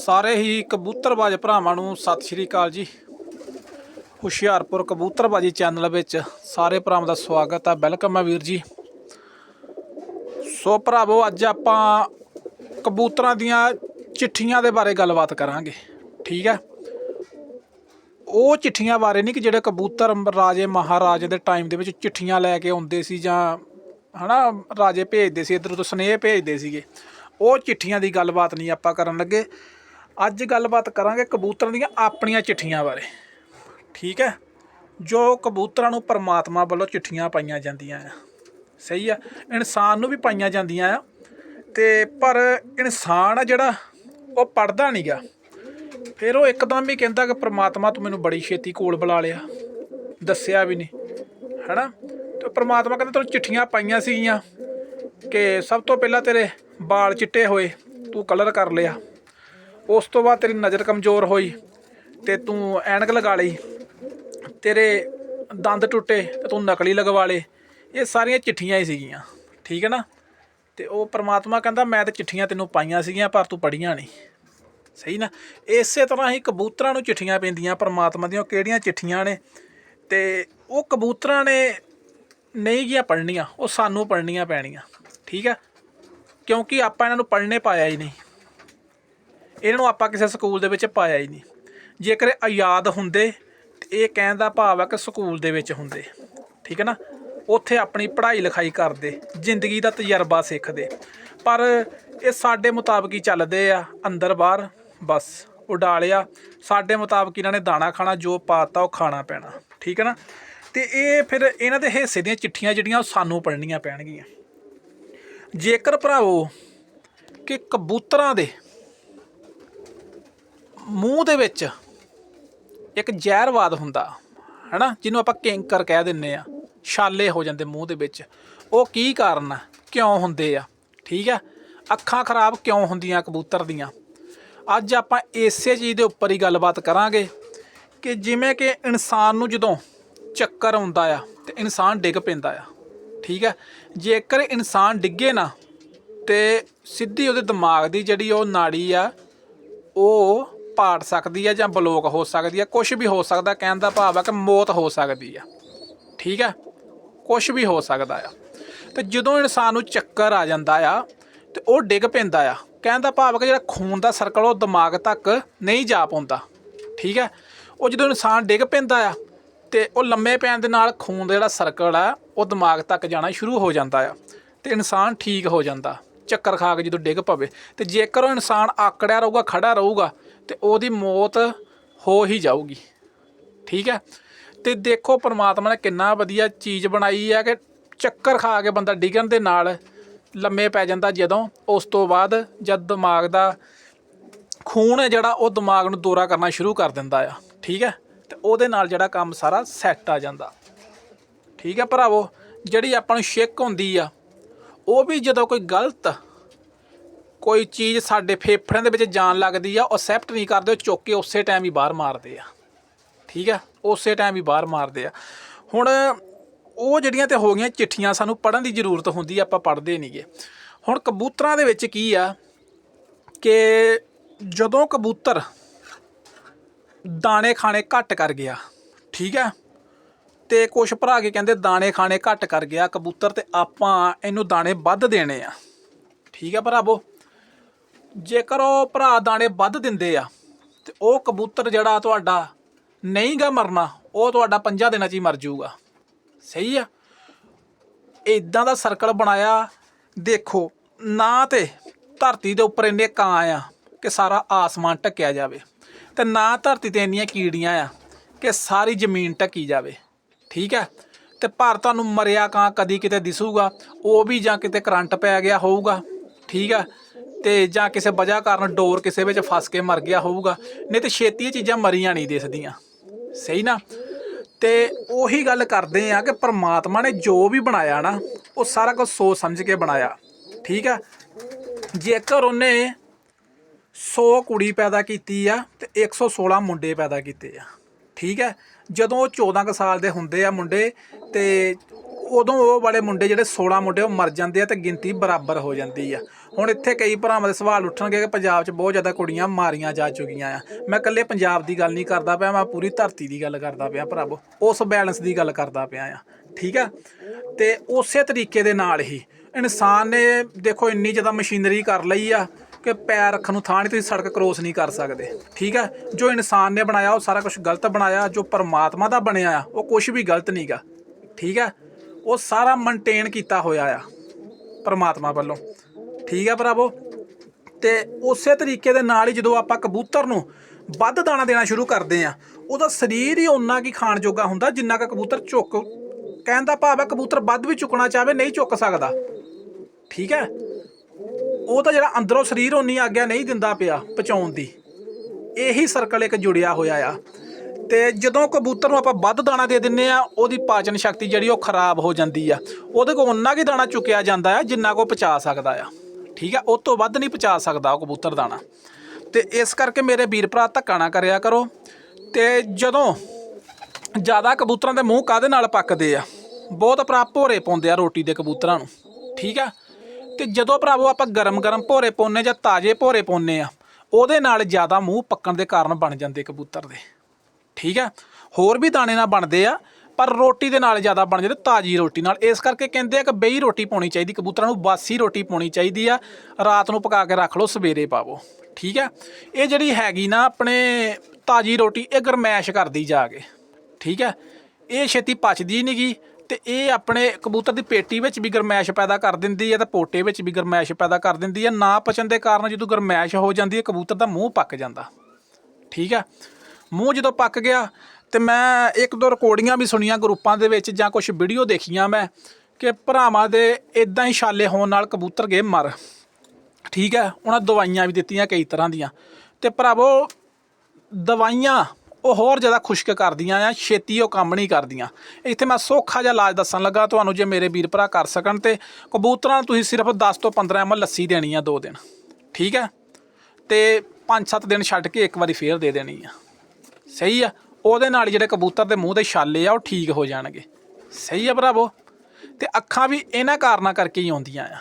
ਸਾਰੇ ਹੀ ਕਬੂਤਰਬਾਜ਼ ਭਰਾਵਾਂ ਨੂੰ ਸਤਿ ਸ਼੍ਰੀ ਅਕਾਲ ਜੀ। ਹੁਸ਼ਿਆਰਪੁਰ ਕਬੂਤਰਬਾਜੀ ਚੈਨਲ ਵਿੱਚ ਸਾਰੇ ਭਰਾਵਾਂ ਦਾ ਸਵਾਗਤ ਹੈ ਵੈਲਕਮ ਹੈ ਵੀਰ ਜੀ। ਸੋ ਭਰਾਵੋ, ਅੱਜ ਆਪਾਂ ਕਬੂਤਰਾਂ ਦੀਆਂ ਚਿੱਠੀਆਂ ਦੇ ਬਾਰੇ ਗੱਲਬਾਤ ਕਰਾਂਗੇ। ਠੀਕ ਹੈ ਉਹ ਚਿੱਠੀਆਂ ਬਾਰੇ ਨਹੀਂ ਕਿ ਜਿਹੜੇ ਕਬੂਤਰ ਰਾਜੇ ਮਹਾਰਾਜੇ ਦੇ ਟਾਈਮ ਦੇ ਵਿੱਚ ਚਿੱਠੀਆਂ ਲੈ ਕੇ ਆਉਂਦੇ ਸੀ ਜਾਂ ਹਨਾ, ਰਾਜੇ ਭੇਜਦੇ ਸੀ, ਇਧਰ ਤੋਂ ਸੁਨੇਹੇ ਭੇਜਦੇ ਸੀਗੇ। ਉਹ ਚਿੱਠੀਆਂ ਦੀ ਗੱਲਬਾਤ ਨਹੀਂ ਆਪਾਂ ਕਰਨ ਲੱਗੇ। ਅੱਜ ਗੱਲਬਾਤ ਕਰਾਂਗੇ ਕਬੂਤਰਾਂ ਦੀਆਂ ਆਪਣੀਆਂ ਚਿੱਠੀਆਂ ਬਾਰੇ। ਠੀਕ ਹੈ? ਜੋ ਕਬੂਤਰਾਂ ਨੂੰ ਪਰਮਾਤਮਾ ਵੱਲੋਂ ਚਿੱਠੀਆਂ ਪਾਈਆਂ ਜਾਂਦੀਆਂ ਆ। ਸਹੀ ਆ? ਇਨਸਾਨ ਨੂੰ ਵੀ ਪਾਈਆਂ ਜਾਂਦੀਆਂ ਆ। ਤੇ ਪਰ ਇਨਸਾਨ ਆ ਜਿਹੜਾ, ਉਹ ਪੜਦਾ ਨਹੀਂਗਾ ਫਿਰ ਉਹ ਇੱਕਦਮ ਹੀ ਕਹਿੰਦਾ ਕਿ ਪ੍ਰਮਾਤਮਾ ਤੂੰ ਮੈਨੂੰ ਬੜੀ ਛੇਤੀ ਕੋਲ ਬੁਲਾ ਲਿਆ। ਦੱਸਿਆ ਵੀ ਨਹੀਂ ਹੈਨਾ? ਤੇ ਪ੍ਰਮਾਤਮਾ ਕਹਿੰਦਾ ਤੈਨੂੰ ਚਿੱਠੀਆਂ ਪਾਈਆਂ ਸੀਗੀਆਂ ਕਿ ਸਭ ਤੋਂ ਪਹਿਲਾਂ ਤੇਰੇ ਵਾਲ ਚਿੱਟੇ ਹੋਏ, ਤੂੰ ਕਲਰ ਕਰ ਲਿਆ। ਉਸ ਤੋਂ ਬਾਅਦ ਤੇਰੀ ਨਜ਼ਰ ਕਮਜ਼ੋਰ ਹੋਈ ਤੇ ਤੂੰ ਐਨਕ ਲਗਾ ਲਈ, ਤੇਰੇ ਦੰਦ ਟੁੱਟੇ ਤੇ ਤੂੰ ਨਕਲੀ ਲਗਵਾ ਲਏ। ਇਹ ਸਾਰੀਆਂ ਚਿੱਠੀਆਂ ਹੀ ਸੀਗੀਆਂ, ਠੀਕ ਹੈ ਨਾ? ਤੇ ਉਹ ਪ੍ਰਮਾਤਮਾ ਕਹਿੰਦਾ, ਮੈਂ ਤਾਂ ਚਿੱਠੀਆਂ ਤੈਨੂੰ ਪਾਈਆਂ ਸੀਗੀਆਂ, ਪਰ ਤੂੰ ਪੜੀਆਂ ਨਹੀਂ। ਸਹੀ ਨਾ? ਇਸੇ ਤਰ੍ਹਾਂ ਹੀ ਕਬੂਤਰਾਂ ਨੂੰ ਚਿੱਠੀਆਂ ਪੈਂਦੀਆਂ, ਪਰਮਾਤਮਾ ਦੀਆਂ। ਕਿਹੜੀਆਂ ਚਿੱਠੀਆਂ ਨੇ? ਤੇ ਉਹ ਕਬੂਤਰਾਂ ਨੇ ਨਹੀਂ ਗਿਆ ਪੜ੍ਹਨੀਆਂ, ਉਹ ਸਾਨੂੰ ਪੜ੍ਹਨੀਆਂ ਪੈਣੀਆਂ, ਠੀਕ ਹੈ? ਕਿਉਂਕਿ ਆਪਾਂ ਇਹਨਾਂ ਨੂੰ ਪੜ੍ਹਨੇ ਪਾਇਆ ਹੀ ਨਹੀਂ। ਇਹਨਾਂ ਨੂੰ ਆਪਾਂ ਕਿਸੇ ਸਕੂਲ ਦੇ ਵਿੱਚ ਪਾਇਆ ਹੀ ਨਹੀਂ। ਜੇਕਰ ਆਜ਼ਾਦ ਹੁੰਦੇ ਇਹ ਕਹਿਣ ਦਾ ਭਾਵ ਹੈ ਕਿ ਸਕੂਲ ਦੇ ਵਿੱਚ ਹੁੰਦੇ। ਠੀਕ ਹੈ ਨਾ? ਉੱਥੇ ਆਪਣੀ ਪੜ੍ਹਾਈ ਲਿਖਾਈ ਕਰਦੇ, ਜ਼ਿੰਦਗੀ ਦਾ ਤਜਰਬਾ ਸਿੱਖਦੇ। ਪਰ ਇਹ ਸਾਡੇ ਮੁਤਾਬਕ ਹੀ ਚੱਲਦੇ ਆ, ਅੰਦਰ ਬਾਹਰ, ਬਸ। ਉਡਾਲਿਆ, ਸਾਡੇ ਮੁਤਾਬਕ ਇਹਨਾਂ ਨੇ ਦਾਣਾ ਖਾਣਾ, ਜੋ ਪਾਤਾ ਉਹ ਖਾਣਾ ਪੈਣਾ। ਠੀਕ ਹੈ ਨਾ? ਤੇ ਇਹ ਫਿਰ ਇਹਨਾਂ ਦੇ ਹਿੱਸੇ ਦੀਆਂ ਚਿੱਠੀਆਂ ਜਿਹੜੀਆਂ ਉਹ ਸਾਨੂੰ ਪੜ੍ਹਨੀਆਂ ਪੈਣਗੀਆਂ। ਜੇਕਰ ਭਰਾਵੋ, ਕਿ ਕਬੂਤਰਾਂ ਦੇ ਮੂੰਹ ਦੇ ਵਿੱਚ ਇੱਕ ਜ਼ਹਿਰਵਾਦ ਹੁੰਦਾ, ਹੈਨਾ? ਜਿਹਨੂੰ ਆਪਾਂ ਕੈਂਕਰ ਕਹਿ ਦਿੰਨੇ ਆ। ਛਾਲੇ ਹੋ ਜਾਂਦੇ ਮੂੰਹ ਦੇ ਵਿੱਚ। ਉਹ ਕੀ ਕਾਰਨ ਆ? ਕਿਉਂ ਹੁੰਦੇ ਆ? ਠੀਕ ਆ? ਅੱਖਾਂ ਖਰਾਬ ਕਿਉਂ ਹੁੰਦੀਆਂ ਕਬੂਤਰ ਦੀਆਂ? ਅੱਜ ਆਪਾਂ ਇਸੇ ਚੀਜ਼ ਦੇ ਉੱਪਰ ਹੀ ਗੱਲਬਾਤ ਕਰਾਂਗੇ ਕਿ ਜਿਵੇਂ ਕਿ ਇਨਸਾਨ ਨੂੰ ਜਦੋਂ ਚੱਕਰ ਆਉਂਦਾ ਆ ਤੇ ਇਨਸਾਨ ਡਿੱਗ ਪੈਂਦਾ ਆ, ਠੀਕ ਹੈ ਜੇਕਰ ਇਨਸਾਨ ਡਿੱਗੇ ਨਾ ਤੇ ਸਿੱਧੀ ਉਹਦੇ ਦਿਮਾਗ ਦੀ ਜਿਹੜੀ ਉਹ ਨਾੜੀ ਆ, ਉਹ ਪਾੜ ਸਕਦੀ ਹੈ ਜਾਂ ਬਲੋਕ ਹੋ ਸਕਦੀ ਆ ਕੁਝ ਵੀ ਹੋ ਸਕਦਾ, ਕਹਿਣ ਦਾ ਭਾਵ ਹੈ ਕਿ ਮੌਤ ਹੋ ਸਕਦੀ ਆ। ਠੀਕ ਹੈ ਕੁਝ ਵੀ ਹੋ ਸਕਦਾ ਆ। ਤੇ ਜਦੋਂ ਇਨਸਾਨ ਨੂੰ ਚੱਕਰ ਆ ਜਾਂਦਾ ਆ, ਤੇ ਉਹ ਡਿੱਗ ਪੈਂਦਾ ਆ। ਕਹਿਣ ਦਾ ਭਾਵ ਹੈ ਕਿ ਜਿਹੜਾ ਖੂਨ ਦਾ ਸਰਕਲ ਉਹ ਦਿਮਾਗ ਤੱਕ ਨਹੀਂ ਜਾ ਪਾਉਂਦਾ। ਠੀਕ ਹੈ ਉਹ ਜਦੋਂ ਇਨਸਾਨ ਡਿੱਗ ਪੈਂਦਾ ਆ, ਤੇ ਉਹ ਲੰਮੇ ਪੈਣ ਦੇ ਨਾਲ ਖੂਨ ਦਾ ਜਿਹੜਾ ਸਰਕਲ ਆ, ਉਹ ਦਿਮਾਗ ਤੱਕ ਜਾਣਾ ਸ਼ੁਰੂ ਹੋ ਜਾਂਦਾ ਆ। ਤੇ ਇਨਸਾਨ ਠੀਕ ਹੋ ਜਾਂਦਾ। ਚੱਕਰ ਖਾ ਕੇ ਜਦੋਂ ਡਿੱਗ ਪਵੇ। ਤੇ ਜੇਕਰ ਉਹ ਇਨਸਾਨ ਆਕੜਿਆ ਰਹੂਗਾ ਖੜਾ ਰਹੂਗਾ, ਤੇ ਉਹਦੀ ਮੌਤ ਹੋ ਹੀ ਜਾਊਗੀ। ਠੀਕ ਹੈ? ਤੇ ਦੇਖੋ ਪ੍ਰਮਾਤਮਾ ਨੇ ਕਿੰਨਾ ਵਧੀਆ ਚੀਜ਼ ਬਣਾਈ ਹੈ ਕਿ ਚੱਕਰ ਖਾ ਕੇ ਬੰਦਾ ਡਿੱਗਣ ਦੇ ਨਾਲ ਲੰਮੇ ਪੈ ਜਾਂਦਾ ਜਦੋਂ ਉਸ ਤੋਂ ਬਾਅਦ ਜਦ ਦਿਮਾਗ ਦਾ ਖੂਨ ਹੈ ਜਿਹੜਾ, ਉਹ ਦਿਮਾਗ ਨੂੰ ਦੌਰਾ ਕਰਨਾ ਸ਼ੁਰੂ ਕਰ ਦਿੰਦਾ ਆ। ਠੀਕ ਹੈ? ਤੇ ਉਹਦੇ ਨਾਲ ਜਿਹੜਾ ਕੰਮ ਸਾਰਾ ਸੈੱਟ ਆ ਜਾਂਦਾ। ਠੀਕ ਹੈ ਭਰਾਵੋ? ਜਿਹੜੀ ਆਪਾਂ ਨੂੰ ਸ਼ਿਕ ਹੁੰਦੀ ਆ ਉਹ ਵੀ ਜਦੋਂ ਕੋਈ ਗਲਤ ਕੋਈ ਚੀਜ਼ ਸਾਡੇ ਫੇਫੜਿਆਂ ਦੇ ਵਿੱਚ ਜਾਣ ਲੱਗਦੀ ਆ, ਉਹ ਅਸੈਪਟ ਨਹੀਂ ਕਰਦੇ, ਉਹ ਚੁੱਕ ਕੇ ਉਸੇ ਟਾਈਮ ਹੀ ਬਾਹਰ ਮਾਰਦੇ ਆ। ਠੀਕ ਆ? ਉਸੇ ਟਾਈਮ ਹੀ ਬਾਹਰ ਮਾਰਦੇ ਆ। ਹੁਣ ਉਹ ਜਿਹੜੀਆਂ ਤੇ ਹੋ ਗਈਆਂ ਚਿੱਠੀਆਂ, ਸਾਨੂੰ ਪੜਨ ਦੀ ਜ਼ਰੂਰਤ ਹੁੰਦੀ ਆ, ਆਪਾਂ ਪੜ੍ਹਦੇ ਨਹੀਂਗੇ ਹੁਣ ਕਬੂਤਰਾਂ ਦੇ ਵਿੱਚ ਕੀ ਆ ਕਿ ਜਦੋਂ ਕਬੂਤਰ ਦਾਣੇ ਖਾਣੇ ਘੱਟ ਕਰ ਗਿਆ, ਠੀਕ ਹੈ ਤੇ ਕੁਛ ਭਰਾ ਕੇ ਕਹਿੰਦੇ, ਦਾਣੇ ਖਾਣੇ ਘੱਟ ਕਰ ਗਿਆ ਕਬੂਤਰ ਤੇ ਆਪਾਂ ਇਹਨੂੰ ਦਾਣੇ ਵੱਧ ਦੇਣੇ ਆ। ਠੀਕ ਆ ਭਰਾਵੋ? ਜੇਕਰ ਉਹ ਭਰਾ ਦਾਣੇ ਵੱਧ ਦਿੰਦੇ ਆ, ਤੇ ਉਹ ਕਬੂਤਰ ਜਿਹੜਾ ਤੁਹਾਡਾ ਨਹੀਂਗਾ ਮਰਨਾ, ਉਹ ਤੁਹਾਡਾ ਪੰਜਾਂ ਦਿਨਾਂ 'ਚ ਹੀ ਮਰ ਜਾਊਗਾ। ਸਹੀ ਆ? ਇਦਾਂ ਦਾ ਸਰਕਲ ਬਣਾਇਆ, ਦੇਖੋ, ਨਾ ਤੇ ਧਰਤੀ ਦੇ ਉੱਪਰ ਇੰਨੇ ਕਾਂ ਆ ਕਿ ਸਾਰਾ ਆਸਮਾਨ ਢੱਕਿਆ ਜਾਵੇ, ਤੇ ਨਾ ਧਰਤੀ ਤੇ ਇੰਨੀਆਂ ਕੀੜੀਆਂ ਆ ਕਿ ਸਾਰੀ ਜ਼ਮੀਨ ਢੱਕੀ ਜਾਵੇ। ਠੀਕ ਹੈ? ਤੇ ਪਰ ਤੁਹਾਨੂੰ ਮਰਿਆ ਕਾਂ, ਕਦੀ ਕਿਤੇ ਦਿਸੂਗਾ, ਉਹ ਵੀ ਜਾਂ ਕਿਤੇ ਕਰੰਟ ਪੈ ਗਿਆ ਹੋਊਗਾ, ਠੀਕ ਹੈ? ਤੇ ਜਾਂ ਕਿਸੇ ਵਜ੍ਹਾ ਕਾਰਨ ਡੋਰ ਕਿਸੇ ਵਿੱਚ ਫਸ ਕੇ ਮਰ ਗਿਆ ਹੋਊਗਾ, ਨਹੀਂ ਤੇ ਛੇਤੀ ਇਹ ਚੀਜ਼ਾਂ ਮਰੀਆਂ ਨਹੀਂ ਦਿਸਦੀਆਂ। ਸਹੀ ਨਾ? ਤੇ ਉਹੀ ਗੱਲ ਕਰਦੇ ਆ ਕਿ ਪ੍ਰਮਾਤਮਾ ਨੇ ਜੋ ਵੀ ਬਣਾਇਆ ਨਾ, ਉਹ ਸਾਰਾ ਕੁਝ ਸੋਚ ਸਮਝ ਕੇ ਬਣਾਇਆ, ਠੀਕ ਆ ਜੇਕਰ ਉਹਨੇ 100 ਕੁੜੀ ਪੈਦਾ ਕੀਤੀ ਆ ਤੇ 116 ਮੁੰਡੇ ਪੈਦਾ ਕੀਤੇ ਆ, ਠੀਕ ਹੈ? ਜਦੋਂ ਉਹ 14 ਕੁ ਸਾਲ ਦੇ ਹੁੰਦੇ ਆ ਮੁੰਡੇ ਤੇ ਉਦੋਂ ਉਹ ਵਾਲੇ ਮੁੰਡੇ ਜਿਹੜੇ 16 ਮੁੰਡੇ ਉਹ ਮਰ ਜਾਂਦੇ ਆ ਤੇ ਗਿਣਤੀ ਬਰਾਬਰ ਹੋ ਜਾਂਦੀ ਆ। ਹੁਣ ਇੱਥੇ ਕਈ ਭਰਾਵਾਂ ਦੇ ਸਵਾਲ ਉੱਠਣਗੇ ਕਿ ਪੰਜਾਬ 'ਚ ਬਹੁਤ ਜ਼ਿਆਦਾ ਕੁੜੀਆਂ ਮਾਰੀਆਂ ਜਾ ਚੁੱਕੀਆਂ ਆ। ਮੈਂ ਇਕੱਲੇ ਪੰਜਾਬ ਦੀ ਗੱਲ ਨਹੀਂ ਕਰਦਾ ਪਿਆ, ਮੈਂ ਪੂਰੀ ਧਰਤੀ ਦੀ ਗੱਲ ਕਰਦਾ ਪਿਆ ਭਰਾਵੋ, ਉਸ ਬੈਲੈਂਸ ਦੀ ਗੱਲ ਕਰਦਾ ਪਿਆ ਆ, ਠੀਕ ਆ? ਤੇ ਉਸੇ ਤਰੀਕੇ ਦੇ ਨਾਲ ਹੀ ਇਨਸਾਨ ਨੇ ਦੇਖੋ ਇੰਨੀ ਜ਼ਿਆਦਾ ਮਸ਼ੀਨਰੀ ਕਰ ਲਈ ਆ ਕਿ ਪੈਰ ਰੱਖਣ ਨੂੰ ਥਾਂ ਨਹੀਂ ਤੁਸੀਂ ਸੜਕ ਕ੍ਰੋਸ ਨਹੀਂ ਕਰ ਸਕਦੇ। ਠੀਕ ਹੈ? ਜੋ ਇਨਸਾਨ ਨੇ ਬਣਾਇਆ, ਉਹ ਸਾਰਾ ਕੁਝ ਗਲਤ ਬਣਾਇਆ, ਜੋ ਪਰਮਾਤਮਾ ਦਾ ਬਣਿਆ ਆ, ਉਹ ਕੁਝ ਵੀ ਗਲਤ ਨਹੀਂਗਾ ਠੀਕ ਹੈ? ਉਹ ਸਾਰਾ ਮੇਨਟੇਨ ਕੀਤਾ ਹੋਇਆ ਆ, ਪਰਮਾਤਮਾ ਵੱਲੋਂ। ਠੀਕ ਹੈ ਭਰਾਵੋ? ਤੇ ਉਸੇ ਤਰੀਕੇ ਦੇ ਨਾਲ ਹੀ ਜਦੋਂ ਆਪਾਂ ਕਬੂਤਰ ਨੂੰ ਵੱਧ ਦਾਣਾ ਦੇਣਾ ਸ਼ੁਰੂ ਕਰਦੇ ਆ, ਉਹਦਾ ਸਰੀਰ ਹੀ ਓਨਾ ਕੀ ਖਾਣ ਜੋਗਾ ਹੁੰਦਾ ਜਿੰਨਾ ਕੁ ਕਬੂਤਰ ਚੁੱਕ, ਕਹਿਣ ਦਾ ਭਾਵ ਹੈ ਕਬੂਤਰ ਵੱਧ ਵੀ ਚੁੱਕਣਾ ਚਾਹਵੇ, ਨਹੀਂ ਚੁੱਕ ਸਕਦਾ। ਠੀਕ ਹੈ? ਉਹ ਤਾਂ ਜਿਹੜਾ ਅੰਦਰੋਂ ਸਰੀਰ ਉਨੀ ਆਗਿਆ ਨਹੀਂ ਦਿੰਦਾ ਪਿਆ ਪਚਾਉਣ ਦੀ, ਇਹੀ ਸਰਕਲ ਇੱਕ ਜੁੜਿਆ ਹੋਇਆ ਆ। ਤੇ ਜਦੋਂ ਕਬੂਤਰ ਨੂੰ ਆਪਾਂ ਵੱਧ ਦਾਣਾ ਦੇ ਦਿੰਨੇ ਆ, ਉਹਦੀ ਪਾਚਨ ਸ਼ਕਤੀ ਜਿਹੜੀ ਉਹ ਖਰਾਬ ਹੋ ਜਾਂਦੀ ਆ। ਉਹਦੇ ਕੋਲ ਉਨਾ ਕੀ ਦਾਣਾ ਚੁੱਕਿਆ ਜਾਂਦਾ ਆ ਜਿੰਨਾ ਕੋ ਪਚਾ ਸਕਦਾ ਆ। ਠੀਕ ਆ, ਉਹ ਤੋਂ ਵੱਧ ਨਹੀਂ ਪਚਾ ਸਕਦਾ ਉਹ ਕਬੂਤਰ ਦਾਣਾ। ਤੇ ਇਸ ਕਰਕੇ ਮੇਰੇ ਵੀਰ ਭਰਾ ਧੱਕਾ ਨਾ ਕਰਿਆ ਕਰੋ। ਤੇ ਜਦੋਂ ਜ਼ਿਆਦਾ ਕਬੂਤਰਾਂ ਦੇ ਮੂੰਹ ਕਾਦੇ ਨਾਲ ਪੱਕਦੇ ਆ, ਬਹੁਤ ਭਰਾ ਭੋਰੇ ਪਾਉਂਦੇ ਆ ਰੋਟੀ ਦੇ ਕਬੂਤਰਾਂ ਨੂੰ। ਠੀਕ ਆ ਤੇ ਜਦੋਂ ਭਰਾਵੋ ਆਪਾਂ ਗਰਮ ਗਰਮ ਭੋਰੇ ਪਾਉਂਦੇ ਜਾਂ ਤਾਜ਼ੇ ਭੋਰੇ ਪਾਉਂਦੇ ਆ, ਉਹਦੇ ਨਾਲ ਜ਼ਿਆਦਾ ਮੂੰਹ ਪੱਕਣ ਦੇ ਕਾਰਨ ਬਣ ਜਾਂਦੇ ਕਬੂਤਰ ਦੇ। ਠੀਕ ਆ? ਹੋਰ ਵੀ ਦਾਣੇ ਨਾਲ ਬਣਦੇ ਆ, ਪਰ ਰੋਟੀ ਦੇ ਨਾਲ ਜ਼ਿਆਦਾ ਬਣ ਜਾਂਦੇ, ਤਾਜੀ ਰੋਟੀ ਨਾਲ। ਇਸ ਕਰਕੇ ਕਹਿੰਦੇ ਆ ਕਿ ਬਈ ਰੋਟੀ ਪਾਉਣੀ ਚਾਹੀਦੀ, ਕਬੂਤਰਾਂ ਨੂੰ ਬਾਸੀ ਰੋਟੀ ਪਾਉਣੀ ਚਾਹੀਦੀ ਆ। ਰਾਤ ਨੂੰ ਪਕਾ ਕੇ ਰੱਖ ਲਓ, ਸਵੇਰੇ ਪਾਵੋ। ਠੀਕ ਆ? ਇਹ ਜਿਹੜੀ ਹੈਗੀ ਨਾ ਆਪਣੇ ਤਾਜੀ ਰੋਟੀ, ਇਹ ਗਰਮੈਸ਼ ਕਰਦੀ ਜਾ ਕੇ। ਠੀਕ ਹੈ ਇਹ ਛੇਤੀ ਪਚਦੀ ਨਹੀਂਗੀ ਤੇ ਇਹ ਆਪਣੇ ਕਬੂਤਰ ਦੀ ਪੇਟੀ ਵਿੱਚ ਵੀ ਗਰਮੈਸ਼ ਪੈਦਾ ਕਰ ਦਿੰਦੀ ਹੈ ਤੇ ਪੋਟੇ ਵਿੱਚ ਵੀ ਗਰਮੈਸ਼ ਪੈਦਾ ਕਰ ਦਿੰਦੀ ਹੈ। ਨਾ ਪਚਣ ਦੇ ਕਾਰਨ ਜਦੋਂ ਗਰਮੈਸ਼ ਹੋ ਜਾਂਦੀ ਹੈ, ਕਬੂਤਰ ਦਾ ਮੂੰਹ ਪੱਕ ਜਾਂਦਾ। ਠੀਕ ਹੈ? ਮੂੰਹ ਜਦੋਂ ਪੱਕ ਗਿਆ ਤੇ ਮੈਂ ਇੱਕ ਦੋ ਰਿਕਾਰਡਿੰਗਾਂ ਵੀ ਸੁਣੀਆਂ ਗਰੁੱਪਾਂ ਦੇ ਵਿੱਚ ਜਾਂ ਕੁਝ ਵੀਡੀਓ ਦੇਖੀਆਂ ਮੈਂ ਕਿ ਭਰਾਵਾਂ ਦੇ ਇਦਾਂ ਹੀ ਛਾਲੇ ਹੋਣ ਨਾਲ ਕਬੂਤਰ ਗਏ ਮਰ। ਠੀਕ ਹੈ? ਉਹਨਾਂ ਦਵਾਈਆਂ ਵੀ ਦਿੱਤੀਆਂ ਕਈ ਤਰ੍ਹਾਂ ਦੀਆਂ। ਤੇ ਭਰਾਵੋ, ਦਵਾਈਆਂ ਉਹ ਹੋਰ ਜ਼ਿਆਦਾ ਖੁਸ਼ਕ ਕਰਦੀਆਂ ਆ, ਛੇਤੀ ਉਹ ਕੰਮ ਨਹੀਂ ਕਰਦੀਆਂ। ਇੱਥੇ ਮੈਂ ਸੌਖਾ ਜਿਹਾ ਇਲਾਜ ਦੱਸਣ ਲੱਗਾ, ਤੁਹਾਨੂੰ ਜੇ ਮੇਰੇ ਵੀਰ ਭਰਾ ਕਰ ਸਕਣ ਤੇ ਕਬੂਤਰਾਂ ਨੂੰ ਤੁਸੀਂ ਸਿਰਫ 10 ਤੋਂ 15 ml ਲੱਸੀ ਦੇਣੀ ਆ ਦੋ ਦਿਨ, ਠੀਕ ਹੈ? ਤੇ 5-7 ਦਿਨ ਛੱਡ ਕੇ ਇੱਕ ਵਾਰੀ ਫੇਰ ਦੇ ਦੇਣੀ ਆ। ਸਹੀ ਆ? ਉਹਦੇ ਨਾਲ ਜਿਹੜੇ ਕਬੂਤਰ ਦੇ ਮੂੰਹ ਦੇ ਛਾਲੇ ਆ, ਉਹ ਠੀਕ ਹੋ ਜਾਣਗੇ। ਸਹੀ ਆ ਭਰਾਵੋ? ਤੇ ਅੱਖਾਂ ਵੀ ਇਹਨਾਂ ਕਾਰਨਾਂ ਕਰਕੇ ਹੀ ਆਉਂਦੀਆਂ ਆ।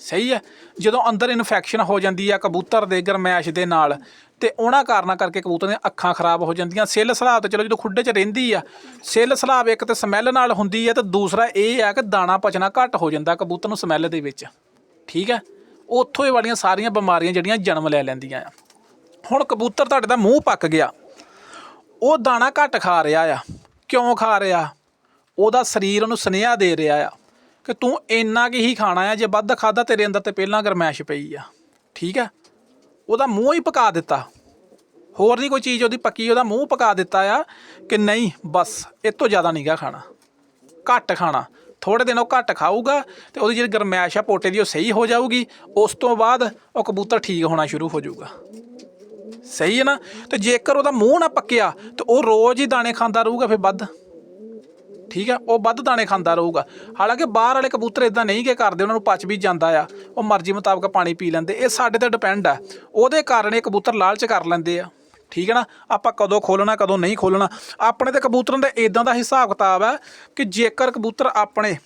ਸਹੀ ਹੈ ਜਦੋਂ ਅੰਦਰ ਇਨਫੈਕਸ਼ਨ ਹੋ ਜਾਂਦੀ ਆ ਕਬੂਤਰ ਦੇ ਗਰਮੈਸ਼ ਦੇ ਨਾਲ, ਤੇ ਉਹਨਾਂ ਕਾਰਨਾਂ ਕਰਕੇ ਕਬੂਤਰ ਦੀਆਂ ਅੱਖਾਂ ਖਰਾਬ ਹੋ ਜਾਂਦੀਆਂ। ਸੇਲ ਸਲਾਬ ਤੇ ਚਲੋ ਜਦੋਂ ਖੁੱਡੇ 'ਚ ਰਹਿੰਦੀ ਆ, ਸੇਲ ਸਲਾਬ ਇੱਕ ਤੇ ਸਮੈਲ ਨਾਲ ਹੁੰਦੀ ਆ ਤੇ ਦੂਸਰਾ ਇਹ ਆ ਕਿ ਦਾਣਾ ਪਚਣਾ ਘੱਟ ਹੋ ਜਾਂਦਾ ਕਬੂਤਰ ਨੂੰ ਸਮੈਲ ਦੇ ਵਿੱਚ। ਠੀਕ ਹੈ ਉੱਥੋਂ ਹੀ ਵਾਲੀਆਂ ਸਾਰੀਆਂ ਬਿਮਾਰੀਆਂ ਜਿਹੜੀਆਂ ਜਨਮ ਲੈ ਲੈਂਦੀਆਂ ਆ। ਹੁਣ ਕਬੂਤਰ ਤੁਹਾਡੇ ਦਾ ਮੂੰਹ ਪੱਕ ਗਿਆ। ਉਹ ਦਾਣਾ ਘੱਟ ਖਾ ਰਿਹਾ ਆ। ਕਿਉਂ ਖਾ ਰਿਹਾ? ਉਹਦਾ ਸਰੀਰ ਉਹਨੂੰ ਸੁਨੇਹਾ ਦੇ ਰਿਹਾ ਆ। ਕਿ ਤੂੰ ਇੰਨਾ ਕੀ ਹੀ ਖਾਣਾ ਆ, ਜੇ ਵੱਧ ਖਾਦਾ ਤੇਰੇ ਅੰਦਰ ਤੇ ਪਹਿਲਾਂ ਗਰਮੈਸ਼ ਪਈ ਆ। ਠੀਕ ਆ? ਉਹਦਾ ਮੂੰਹ ਹੀ ਪਕਾ ਦਿੱਤਾ। ਹੋਰ ਨਹੀਂ ਕੋਈ ਚੀਜ਼ ਉਹਦੀ ਪੱਕੀ, ਉਹਦਾ ਮੂੰਹ ਪਕਾ ਦਿੱਤਾ ਆ ਕਿ ਨਹੀਂ, ਬਸ, ਇਹ ਤੋਂ ਜ਼ਿਆਦਾ ਨਹੀਂਗਾ ਖਾਣਾ। ਘੱਟ ਖਾਣਾ। ਥੋੜੇ ਦਿਨ ਉਹ ਘੱਟ ਖਾਊਗਾ ਤੇ ਉਹਦੀ ਜਿਹੜੀ ਗਰਮੈਸ਼ ਆ, ਪੋਟੇ ਦੀ ਉਹ ਸਹੀ ਹੋ ਜਾਊਗੀ। ਉਸ ਤੋਂ ਬਾਅਦ ਉਹ ਕਬੂਤਰ ਠੀਕ ਹੋਣਾ ਸ਼ੁਰੂ ਹੋ ਜਾਊਗਾ। ਸਹੀ ਹੈ ਨਾ? ਤੇ ਜੇਕਰ ਉਹਦਾ ਮੂੰਹ ਨਾ ਪੱਕਿਆ, ਤੇ ਉਹ ਰੋਜ਼ ਹੀ ਦਾਣੇ ਖਾਂਦਾ ਰਹੂਗਾ ਫਿਰ ਵੱਧ। ਠੀਕ ਹੈ ਉਹ ਵੱਧ ਦਾਣੇ ਖਾਂਦਾ ਰਹੂਗਾ। ਹਾਲਾਂਕਿ ਬਾਹਰ ਵਾਲੇ ਕਬੂਤਰ ਇਦਾਂ ਨਹੀਂ ਕਿ ਕਰਦੇ, ਉਹਨਾਂ ਨੂੰ ਪਚ ਵੀ ਜਾਂਦਾ ਆ। ਉਹ ਮਰਜ਼ੀ ਮੁਤਾਬਕ ਪਾਣੀ ਪੀ ਲੈਂਦੇ। ਇਹ ਸਾਡੇ ਤੇ ਡਿਪੈਂਡ ਆ। ਉਹਦੇ ਕਾਰਨ ਇਹ ਕਬੂਤਰ ਲਾਲਚ ਕਰ ਲੈਂਦੇ ਆ। ਠੀਕ ਹੈ ਨਾ? ਆਪਾਂ ਕਦੋਂ ਖੋਲਣਾ ਕਦੋਂ ਨਹੀਂ ਖੋਲਣਾ ਆਪਣੇ ਤੇ ਕਬੂਤਰਾਂ ਦਾ ਇਦਾਂ ਦਾ ਹਿਸਾਬ ਕਿਤਾਬ ਹੈ ਕਿ ਜੇਕਰ ਕਬੂਤਰ ਆਪਣੇ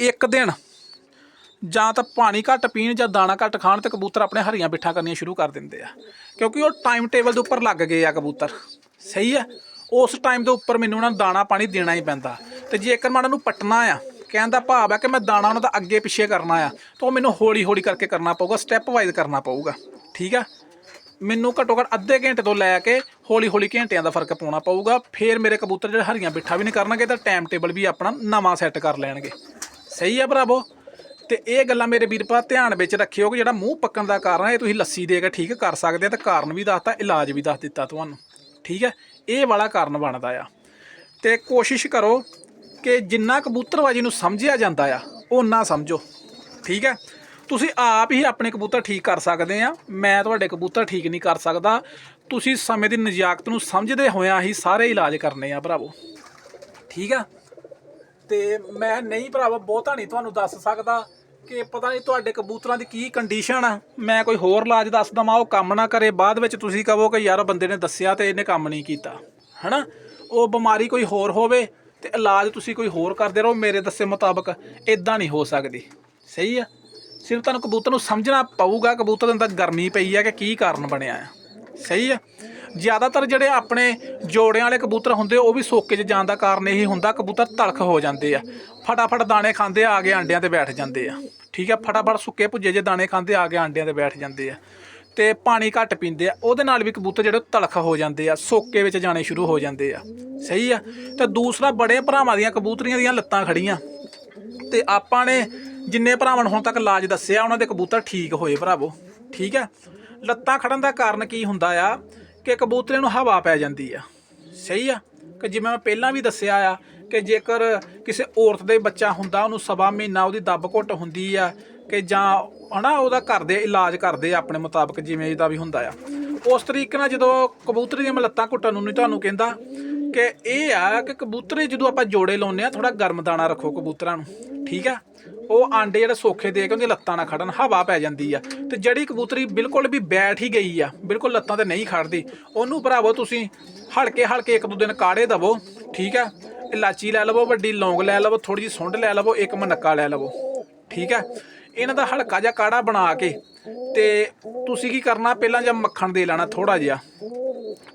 ਇੱਕ ਦਿਨ ਜਾਂ ਤਾਂ ਪਾਣੀ ਘੱਟ ਪੀਣ ਜਾਂ ਦਾਣਾ ਘੱਟ ਖਾਣ ਤੇ ਕਬੂਤਰ ਆਪਣੇ ਹਰੀਆਂ ਬਿੱਠਾਂ ਕਰਨੀਆਂ ਸ਼ੁਰੂ ਕਰ ਦਿੰਦੇ ਆ। ਕਿਉਂਕਿ ਉਹ ਟਾਈਮ ਟੇਬਲ ਦੇ ਉੱਪਰ ਲੱਗ ਗਏ ਆ ਕਬੂਤਰ। ਸਹੀ ਹੈ ਉਸ ਟਾਈਮ ਦੇ ਉੱਪਰ ਮੈਨੂੰ ਉਹਨਾਂ ਨੂੰ ਦਾਣਾ ਪਾਣੀ ਦੇਣਾ ਹੀ ਪੈਂਦਾ। ਤੇ ਜੇਕਰ ਮੈਂ ਉਹਨਾਂ ਨੂੰ ਪਟਣਾ ਆ, ਕਹਿਣ ਦਾ ਭਾਵ ਹੈ ਕਿ ਮੈਂ ਦਾਣਾ ਉਹਨਾਂ ਦਾ ਅੱਗੇ ਪਿੱਛੇ ਕਰਨਾ ਆ, ਤਾਂ ਉਹ ਮੈਨੂੰ ਹੌਲੀ ਹੌਲੀ ਕਰਕੇ ਕਰਨਾ ਪਊਗਾ ਸਟੈਪ ਵਾਈਜ਼ ਕਰਨਾ ਪਊਗਾ। ਠੀਕ ਆ? ਮੈਨੂੰ ਘੱਟੋ ਘੱਟ ਅੱਧੇ ਘੰਟੇ ਤੋਂ ਲੈ ਕੇ ਹੌਲੀ ਹੌਲੀ ਘੰਟਿਆਂ ਦਾ ਫ਼ਰਕ ਪਾਉਣਾ ਪਊਗਾ। ਫਿਰ ਮੇਰੇ ਕਬੂਤਰ ਜਿਹੜੇ ਹਰੀਆਂ ਬਿੱਠਾ ਵੀ ਨਹੀਂ ਕਰਨਗੇ, ਤਾਂ ਟਾਈਮ ਟੇਬਲ ਵੀ ਆਪਣਾ ਨਵਾਂ ਸੈੱਟ ਕਰ ਲੈਣਗੇ। ਸਹੀ ਆ ਭਰਾਵੋ? ਤੇ ਇਹ ਗੱਲਾਂ ਮੇਰੇ ਵੀਰ ਭਰਾ ਧਿਆਨ ਵਿੱਚ ਰੱਖਿਓ ਕਿ ਜਿਹੜਾ ਮੂੰਹ ਪੱਕਣ ਦਾ ਕਾਰਨ ਹੈ ਇਹ ਤੁਸੀਂ ਲੱਸੀ ਦੇ ਕੇ ਠੀਕ ਕਰ ਸਕਦੇ ਆ, ਤੇ ਕਾਰਨ ਵੀ ਦੱਸਤਾ, ਇਲਾਜ ਵੀ ਦੱਸ ਦਿੱਤਾ ਤੁਹਾਨੂੰ। ਠੀਕ ਹੈ ਇਹ ਵਾਲਾ ਕਾਰਨ ਬਣਦਾ ਆ। ਤੇ ਕੋਸ਼ਿਸ਼ ਕਰੋ ਕਿ ਜਿੰਨਾ ਕਬੂਤਰਬਾਜੀ ਨੂੰ ਸਮਝਿਆ ਜਾਂਦਾ ਆ, ਓਨਾ ਸਮਝੋ। ਠੀਕ ਹੈ? ਤੁਸੀਂ ਆਪ ਹੀ ਆਪਣੇ ਕਬੂਤਰ ਠੀਕ ਕਰ ਸਕਦੇ ਆ। ਮੈਂ ਤੁਹਾਡੇ ਕਬੂਤਰ ਠੀਕ ਨਹੀਂ ਕਰ ਸਕਦਾ। ਤੁਸੀਂ ਸਮੇਂ ਦੀ ਨਜਾਕਤ ਨੂੰ ਸਮਝਦੇ ਹੋਇਆਂ ਹੀ ਸਾਰੇ ਇਲਾਜ ਕਰਨੇ ਆ ਭਰਾਵੋ। ਠੀਕ ਆ? ਤੇ ਮੈਂ ਨਹੀਂ ਭਰਾਵਾ, ਬਹੁਤਾ ਨਹੀਂ ਤੁਹਾਨੂੰ ਦੱਸ ਸਕਦਾ। ਕਿ ਪਤਾ ਨਹੀਂ ਤੁਹਾਡੇ ਕਬੂਤਰਾਂ ਦੀ ਕੀ ਕੰਡੀਸ਼ਨ ਆ। ਮੈਂ ਕੋਈ ਹੋਰ ਇਲਾਜ ਦੱਸ ਦਵਾਂ, ਉਹ ਕੰਮ ਨਾ ਕਰੇ। ਬਾਅਦ ਵਿੱਚ ਤੁਸੀਂ ਕਹੋ ਕਿ ਯਾਰ ਬੰਦੇ ਨੇ ਦੱਸਿਆ ਤੇ ਇਹਨੇ ਕੰਮ ਨਹੀਂ ਕੀਤਾ। ਹਨਾ? ਉਹ ਬਿਮਾਰੀ ਕੋਈ ਹੋਰ ਹੋਵੇ ਤੇ ਇਲਾਜ ਤੁਸੀਂ ਕੋਈ ਹੋਰ ਕਰਦੇ ਰਹੋ, ਮੇਰੇ ਦੱਸੇ ਮੁਤਾਬਕ ਇਦਾਂ ਨਹੀਂ ਹੋ ਸਕਦੀ। ਸਹੀ ਆ? ਸਿਰਫ ਤੁਹਾਨੂੰ ਕਬੂਤਰ ਨੂੰ ਸਮਝਣਾ ਪਊਗਾ, ਕਬੂਤਰ ਦੇ ਅੰਦਰ ਗਰਮੀ ਪਈ ਹੈ ਕਿ ਕੀ ਕਾਰਨ ਬਣਿਆ ਆ। ਸਹੀ ਆ? ਜ਼ਿਆਦਾਤਰ ਜਿਹੜੇ ਆਪਣੇ ਜੋੜਿਆਂ ਵਾਲੇ ਕਬੂਤਰ ਹੁੰਦੇ, ਉਹ ਵੀ ਸੋਕੇ 'ਚ ਜਾਣ ਦਾ ਕਾਰਨ ਇਹੀ ਹੁੰਦਾ, ਕਬੂਤਰ ਤਲਖ ਹੋ ਜਾਂਦੇ ਆ। ਫਟਾਫਟ ਦਾਣੇ ਖਾਂਦੇ ਆ ਕੇ ਆਂਡਿਆਂ ਤੇ ਬੈਠ ਜਾਂਦੇ ਆ। ਠੀਕ ਆ, ਫਟਾਫਟ ਸੁੱਕੇ ਭੁੱਜੇ ਜੇ ਦਾਣੇ ਖਾਂਦੇ ਆ ਕੇ ਆਂਡਿਆਂ ਤੇ ਬੈਠ ਜਾਂਦੇ ਆ। ਤੇ ਪਾਣੀ ਘੱਟ ਪੀਂਦੇ ਆ, ਉਹਦੇ ਨਾਲ ਵੀ ਕਬੂਤਰ ਜਿਹੜੇ ਉਹ ਤਲਖ ਹੋ ਜਾਂਦੇ ਆ, ਸੋਕੇ ਵਿੱਚ ਜਾਣੇ ਸ਼ੁਰੂ ਹੋ ਜਾਂਦੇ ਆ। ਸਹੀ ਆ? ਤੇ ਦੂਸਰਾ, ਬੜੇ ਭਰਾਵਾਂ ਦੀਆਂ ਕਬੂਤਰੀਆਂ ਦੀਆਂ ਲੱਤਾਂ ਖੜੀਆਂ। ਤੇ ਆਪਾਂ ਨੇ ਜਿੰਨੇ ਭਰਾਵਾਂ ਨੂੰ ਹੁਣ ਤੱਕ ਇਲਾਜ ਦੱਸਿਆ, ਉਹਨਾਂ ਦੇ ਕਬੂਤਰ ਠੀਕ ਹੋਏ ਭਰਾਵੋ। ਠੀਕ ਆ? ਲੱਤਾਂ ਖੜਨ ਦਾ ਕਾਰਨ ਕੀ ਹੁੰਦਾ ਆ, ਕਿ ਕਬੂਤਰੇ ਨੂੰ ਹਵਾ ਪੈ ਜਾਂਦੀ ਆ। ਸਹੀ ਆ? ਕਿ ਜਿਵੇਂ ਮੈਂ ਪਹਿਲਾਂ ਵੀ ਦੱਸਿਆ ਆ ਕਿ ਜੇਕਰ ਕਿਸੇ ਔਰਤ ਦੇ ਬੱਚਾ ਹੁੰਦਾ, ਉਹਨੂੰ ਸਵਾ ਮਹੀਨਾ ਉਹਦੀ ਦੱਬ ਘੁੱਟ ਹੁੰਦੀ ਆ ਕਿ ਜਾਂ ਹਨਾ, ਉਹਦਾ ਕਰਦੇ ਇਲਾਜ ਕਰਦੇ ਆਪਣੇ ਮੁਤਾਬਕ, ਜਿਵੇਂ ਇਹਦਾ ਵੀ ਹੁੰਦਾ ਆ। ਉਸ ਤਰੀਕੇ ਨਾਲ ਜਦੋਂ ਕਬੂਤਰ ਦੀਆਂ ਮੈਂ ਲੱਤਾਂ ਘੁੱਟਣ ਨੂੰ ਨਹੀਂ ਤੁਹਾਨੂੰ ਕਹਿੰਦਾ, ਕਿ ਇਹ ਆ ਕਿ ਕਬੂਤਰੇ ਜਦੋਂ ਆਪਾਂ ਜੋੜੇ ਲਾਉਂਦੇ ਆ ਥੋੜਾ ਗਰਮ ਦਾਣਾ ਰੱਖੋ ਕਬੂਤਰਾਂ ਨੂੰ, ਠੀਕ ਆ? ਉਹ ਆਂਡੇ ਜਿਹੜੇ ਸੋਖੇ ਦੇ ਕੇ ਉਹਦੀਆਂ ਲੱਤਾਂ ਨਾ ਖੜਨ, ਹਵਾ ਪੈ ਜਾਂਦੀ ਆ। ਤੇ ਜਿਹੜੀ ਕਬੂਤਰੀ ਬਿਲਕੁਲ ਵੀ ਬੈਠ ਹੀ ਗਈ ਆ, ਬਿਲਕੁਲ ਲੱਤਾਂ ਤੇ ਨਹੀਂ ਖੜਦੀ, ਉਹਨੂੰ ਭਰਾਵੋ ਤੁਸੀਂ ਹਲਕੇ ਹਲਕੇ ਇੱਕ ਦੋ ਦਿਨ ਕਾੜੇ ਦਵੋ, ਠੀਕ ਆ? ਇਲਾਚੀ ਲੈ ਲਵੋ, ਵੱਡੀ ਲੌਂਗ ਲੈ ਲਵੋ ਥੋੜੀ ਜਿਹੀ ਸੁੰਡ ਲੈ ਲਵੋ, ਇੱਕ ਮਨੱਕਾ ਲੈ ਲਵੋ। ਠੀਕ ਹੈ? ਇਹਨਾਂ ਦਾ ਹਲਕਾ ਜਿਹਾ ਕਾੜਾ ਬਣਾ ਕੇ ਤੇ ਤੁਸੀਂ ਕੀ ਕਰਨਾ, ਪਹਿਲਾਂ ਜਾਂ ਮੱਖਣ ਦੇ ਲੈਣਾ ਥੋੜਾ ਜਿਹਾ।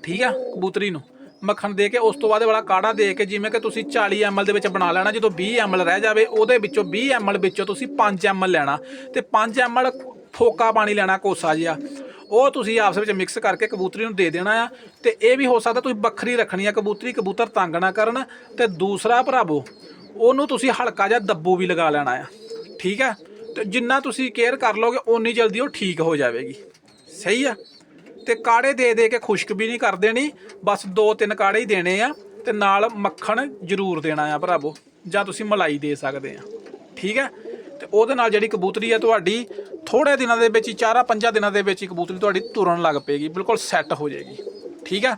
ਠੀਕ ਆ ਕਬੂਤਰੀ ਨੂੰ ਮੱਖਣ ਦੇ ਕੇ ਉਸ ਤੋਂ ਬਾਅਦ ਵਾਲਾ ਕਾੜਾ ਦੇ ਕੇ ਜਿਵੇਂ ਕਿ ਤੁਸੀਂ 40 ml ਦੇ ਵਿੱਚ ਬਣਾ ਲੈਣਾ, ਜਦੋਂ 20 ml ਰਹਿ ਜਾਵੇ, ਉਹਦੇ ਵਿੱਚੋਂ 20 ml ਵਿੱਚੋਂ ਤੁਸੀਂ 5 ml ਲੈਣਾ। ਤੇ 5 ml ਫੋਕਾ ਪਾਣੀ ਲੈਣਾ, ਕੋਸਾ ਜਿਹਾ। ਉਹ ਤੁਸੀਂ ਆਪਸ ਵਿੱਚ ਮਿਕਸ ਕਰਕੇ ਕਬੂਤਰੀ ਨੂੰ ਦੇ ਦੇਣਾ ਆ ਤੇ ਇਹ ਵੀ ਹੋ ਸਕਦਾ ਤੁਸੀਂ ਵੱਖਰੀ ਰੱਖਣੀ ਆ, ਕਬੂਤਰੀ ਕਬੂਤਰ ਤੰਗ ਨਾ ਕਰਨ ਤੇ ਦੂਸਰਾ ਭਰਾਵੋ ਉਹਨੂੰ ਤੁਸੀਂ ਹਲਕਾ ਜਿਹਾ ਦੱਬੂ ਵੀ ਲਗਾ ਲੈਣਾ ਆ, ਠੀਕ ਆ? ਤੇ ਜਿੰਨਾ ਤੁਸੀਂ ਕੇਅਰ ਕਰ ਲੋਗੇ ਓਨੀ ਜਲਦੀ ਉਹ ਠੀਕ ਹੋ ਜਾਵੇਗੀ। ਸਹੀ ਆ? ਤੇ ਕਾੜੇ ਦੇ ਦੇ ਕੇ ਖੁਸ਼ਕ ਵੀ ਨਹੀਂ ਕਰ ਦੇਣੀ ਬਸ ਦੋ ਤਿੰਨ ਕਾੜੇ ਹੀ ਦੇਣੇ ਆ ਤੇ ਨਾਲ ਮੱਖਣ ਜ਼ਰੂਰ ਦੇਣਾ ਆ ਭਰਾਵੋ ਜਾਂ ਤੁਸੀਂ ਮਲਾਈ ਦੇ ਸਕਦੇ ਆ, ਠੀਕ ਹੈ ਤੇ ਉਹਦੇ ਨਾਲ ਜਿਹੜੀ ਕਬੂਤਰੀ ਆ ਤੁਹਾਡੀ ਥੋੜੇ ਦਿਨਾਂ ਦੇ ਵਿੱਚ ਹੀ, ਚਾਰਾਂ ਪੰਜਾਂ ਦਿਨਾਂ ਦੇ ਵਿੱਚ ਹੀ ਕਬੂਤਰੀ ਤੁਹਾਡੀ ਤੁਰਨ ਲੱਗ ਪਏਗੀ, ਬਿਲਕੁਲ ਸੈੱਟ ਹੋ ਜਾਏਗੀ। ਠੀਕ ਆ?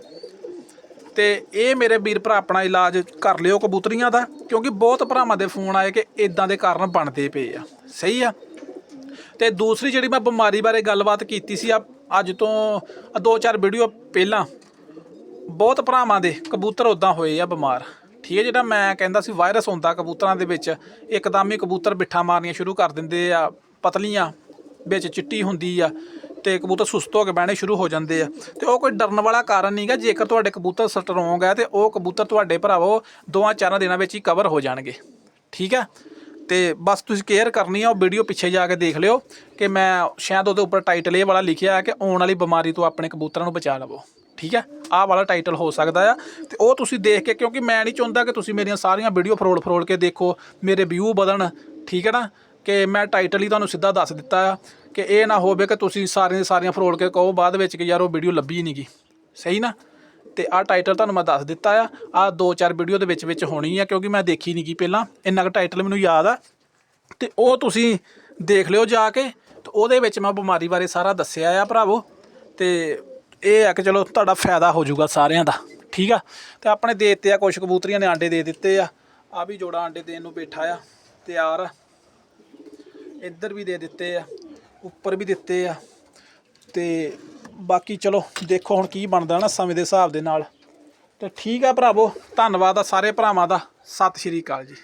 ਤੇ ਇਹ ਮੇਰੇ ਵੀਰ ਭਰਾ ਆਪਣਾ ਇਲਾਜ ਕਰ ਲਿਓ ਕਬੂਤਰੀਆਂ ਦਾ, ਕਿਉਂਕਿ ਬਹੁਤ ਭਰਾਵਾਂ ਦੇ ਫੋਨ ਆਏ ਕਿ ਇਦਾਂ ਦੇ ਕਾਰਨ ਬਣਦੇ ਪਏ ਆ। ਸਹੀ ਆ? ਤੇ ਦੂਸਰੀ ਜਿਹੜੀ ਮੈਂ ਬਿਮਾਰੀ ਬਾਰੇ ਗੱਲਬਾਤ ਕੀਤੀ ਸੀ ਆ ਅੱਜ ਤੋਂ ਦੋ ਚਾਰ ਵੀਡੀਓ ਪਹਿਲਾਂ, ਬਹੁਤ ਭਰਾਵਾਂ ਦੇ ਕਬੂਤਰ ਉਦਾਂ ਹੋਏ ਆ ਬਿਮਾਰ। ਠੀਕ ਹੈ ਜਿਹੜਾ ਮੈਂ ਕਹਿੰਦਾ ਸੀ, ਵਾਇਰਸ ਹੁੰਦਾ ਕਬੂਤਰਾਂ ਦੇ ਵਿੱਚ, ਇੱਕਦਮ ਹੀ ਕਬੂਤਰ ਬਿੱਠਾ ਮਾਰਨੀਆਂ ਸ਼ੁਰੂ ਕਰ ਦਿੰਦੇ ਆ, ਪਤਲੀਆਂ ਵਿੱਚ ਚਿੱਟੀ ਹੁੰਦੀ ਆ ਤੇ ਕਬੂਤਰ ਸੁਸਤ ਹੋ ਕੇ ਬਹਿਣੇ ਸ਼ੁਰੂ ਹੋ ਜਾਂਦੇ ਆ। ਤੇ ਉਹ ਕੋਈ ਡਰਨ ਵਾਲਾ ਕਾਰਨ ਨਹੀਂਗਾ ਜੇਕਰ ਤੁਹਾਡੇ ਕਬੂਤਰ ਸਟਰੋਂਗ ਹੈ ਤੇ ਉਹ ਕਬੂਤਰ ਤੁਹਾਡੇ ਭਰਾਵੋ ਦੋਆਂ ਚਾਰਾਂ ਦਿਨਾਂ ਵਿੱਚ ਹੀ ਕਵਰ ਹੋ ਜਾਣਗੇ। ਠੀਕ ਹੈ ਤੇ ਬਸ ਤੁਸੀਂ ਕੇਅਰ ਕਰਨੀ ਆ, ਉਹ ਵੀਡੀਓ ਪਿੱਛੇ ਜਾ ਕੇ ਦੇਖ ਲਿਓ ਕਿ ਮੈਂ ਸ਼ਾਇਦ ਉਹਦੇ ਉੱਪਰ ਟਾਈਟਲ ਇਹ ਵਾਲਾ ਲਿਖਿਆ ਹੈ ਕਿ ਆਉਣ ਵਾਲੀ ਬਿਮਾਰੀ ਤੋਂ ਆਪਣੇ ਕਬੂਤਰਾਂ ਨੂੰ ਬਚਾ ਲਵੋ। ਠੀਕ ਹੈ ਆਹ ਵਾਲਾ ਟਾਈਟਲ ਹੋ ਸਕਦਾ ਆ। ਤੇ ਉਹ ਤੁਸੀਂ ਦੇਖ ਕੇ, ਕਿਉਂਕਿ ਮੈਂ ਨਹੀਂ ਚਾਹੁੰਦਾ ਕਿ ਤੁਸੀਂ ਮੇਰੀਆਂ ਸਾਰੀਆਂ ਵੀਡੀਓ ਫਰੋਲ ਫਰੋਲ ਕੇ ਦੇਖੋ, ਮੇਰੇ ਵਿਊ ਵਧਣ ਠੀਕ ਹੈ ਨਾ? ਕਿ ਮੈਂ ਟਾਈਟਲ ਹੀ ਤੁਹਾਨੂੰ ਸਿੱਧਾ ਦੱਸ ਦਿੱਤਾ ਆ ਕਿ ਇਹ ਨਾ ਹੋਵੇ ਕਿ ਤੁਸੀਂ ਸਾਰੀਆਂ ਦੀਆਂ ਸਾਰੀਆਂ ਫਰੋਲ ਕੇ ਕਹੋ ਬਾਅਦ ਵਿੱਚ ਕਿ ਯਾਰ ਉਹ ਵੀਡੀਓ ਲੱਭੀ ਨਹੀਂ ਗਈ ਸਹੀ ਨਾ? ਤੇ ਆਹ ਟਾਈਟਲ ਤੁਹਾਨੂੰ ਮੈਂ ਦੱਸ ਦਿੱਤਾ ਆ। ਆਹ ਦੋ ਚਾਰ ਵੀਡੀਓ ਦੇ ਵਿੱਚ ਵਿੱਚ ਹੋਣੀ ਆ ਕਿਉਂਕਿ ਮੈਂ ਦੇਖੀ ਨਹੀਂ ਗਈ ਪਹਿਲਾਂ। ਇੰਨਾ ਕੁ ਟਾਈਟਲ ਮੈਨੂੰ ਯਾਦ ਆ। ਤੇ ਉਹ ਤੁਸੀਂ ਦੇਖ ਲਿਓ ਜਾ ਕੇ। ਤੇ ਉਹਦੇ ਵਿੱਚ ਮੈਂ ਬਿਮਾਰੀ ਬਾਰੇ ਸਾਰਾ ਦੱਸਿਆ ਆ ਭਰਾਵੋ। ਤੇ ਇਹ ਆ ਕਿ ਚਲੋ ਤੁਹਾਡਾ ਫਾਇਦਾ ਹੋ ਜਾਊਗਾ ਸਾਰਿਆਂ ਦਾ। ਠੀਕ ਆ? ਤੇ ਆਪਣੇ ਦੇ ਦਿੱਤੇ ਆ ਕੁਛ ਕਬੂਤਰੀਆਂ ਨੇ ਆਂਡੇ ਦੇ ਦਿੱਤੇ ਆ। ਆ ਵੀ ਜੋੜਾ ਆਂਡੇ ਦੇਣ ਨੂੰ ਬੈਠਾ ਆ। ਤਿਆਰ ਆ। ਇੱਧਰ ਵੀ ਦੇ ਦਿੱਤੇ ਆ, ਉੱਪਰ ਵੀ ਦਿੱਤੇ ਆ। ਤੇ ਬਾਕੀ ਚਲੋ, ਦੇਖੋ ਹੁਣ ਕੀ ਬਣਦਾ ਨਾ ਸਮੇਂ ਦੇ ਹਿਸਾਬ ਦੇ ਨਾਲ। ਤੇ ਠੀਕ ਆ ਭਰਾਵੋ, ਧੰਨਵਾਦ ਆ ਸਾਰੇ ਭਰਾਵਾਂ ਦਾ। ਸਤਿ ਸ਼੍ਰੀ ਅਕਾਲ ਜੀ।